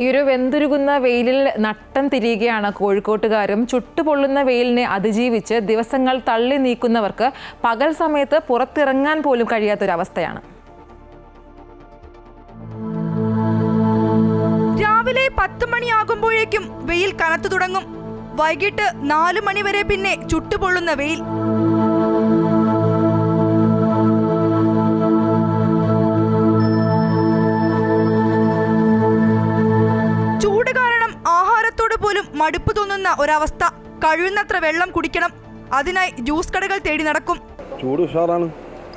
ഈ ഒരു വെന്തുരുകുന്ന വെയിലിൽ നട്ടം തിരിയുകയാണ് കോഴിക്കോട്ടുകാരും. ചുട്ടുപൊള്ളുന്ന വെയിലിനെ അതിജീവിച്ച് ദിവസങ്ങൾ തള്ളി നീക്കുന്നവർക്ക് പകൽ സമയത്ത് പുറത്തിറങ്ങാൻ പോലും കഴിയാത്തൊരവസ്ഥയാണ്. രാവിലെ പത്ത് മണിയാകുമ്പോഴേക്കും വെയിൽ കനത്തു തുടങ്ങും. വൈകിട്ട് നാലു മണിവരെ പിന്നെ ചുട്ടുപൊള്ളുന്ന വെയിൽ. പോലും മടുപ്പ് തോന്നുന്ന ഒരവസ്ഥ. കഴിയുന്നത്ര വെള്ളം കുടിക്കണം. അതിനായി ജ്യൂസ് കടകൾ തേടി നടക്കും. ചൂട് ഉഷാറാണ്.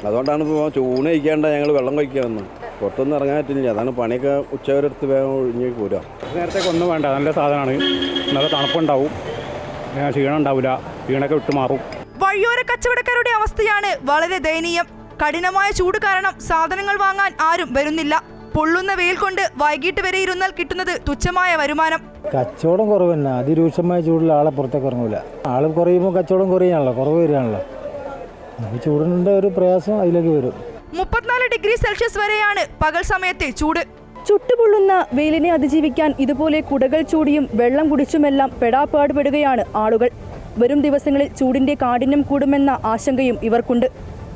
അതുകൊണ്ടാണ് ഇപ്പോൾ ചൂണ് കഴിക്കാണ്ട് ഞങ്ങൾ വെള്ളം കഴിക്കാമെന്ന് പുറത്തൊന്നും ഇറങ്ങാൻ പറ്റില്ല. അതാണ് പണിയൊക്കെ ഉച്ചവരെടുത്ത് വേഗം ഒഴിഞ്ഞ് പോരുക നേരത്തേക്ക് ഒന്നും വേണ്ട. നല്ല സാധനമാണ്. നല്ല തണുപ്പുണ്ടാവും. ക്ഷീണം ഉണ്ടാവില്ല ക്ഷീണൊക്കെ വിട്ടു മാറും. വഴിയോര കച്ചവടക്കാരുടെ അവസ്ഥയാണ് വളരെ ദയനീയം. കഠിനമായ ചൂട് കാരണം സാധനങ്ങൾ വാങ്ങാൻ ആരും വരുന്നില്ല. പൊള്ളുന്ന വെയിൽ കൊണ്ട് വൈകിട്ട് വരെ ഇരുന്നാൽ കിട്ടുന്നത് തുച്ഛമായ വരുമാനം. കച്ചവടം കുറവ് തന്നെ. അതിരൂക്ഷമായ ചൂടിൽ ആളെ പുറത്തേക്ക് ഇറങ്ങൂല. ആൾ കുറയുമ്പോൾ കച്ചവടം കുറയാണല്ലോ കുറവ് വരികയാണല്ലോ. ചൂടിന്റെ ഒരു പ്രയാസം അതിലേക്ക് വരും. മുപ്പത്തിനാല് ഡിഗ്രി സെൽഷ്യസ് വരെയാണ് പകൽ സമയത്തെ ചൂട്. ചുട്ടുപൊള്ളുന്ന വെയിലിനെ അതിജീവിക്കാൻ ഇതുപോലെ കുടകൾ ചൂടിയും വെള്ളം കുടിച്ചുമെല്ലാം പെടാപ്പാടുപെടുകയാണ് ആളുകൾ. വരും ദിവസങ്ങളിൽ ചൂടിന്റെ കാഠിന്യം കൂടുമെന്ന ആശങ്കയും ഇവർക്കുണ്ട്.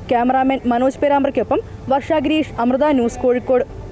ക്യാമറാമാൻ മനോജ് പേരാമ്പ്രയ്ക്കൊപ്പം വർഷ ഗിരീഷ് അമൃത ന്യൂസ് കോഴിക്കോട്.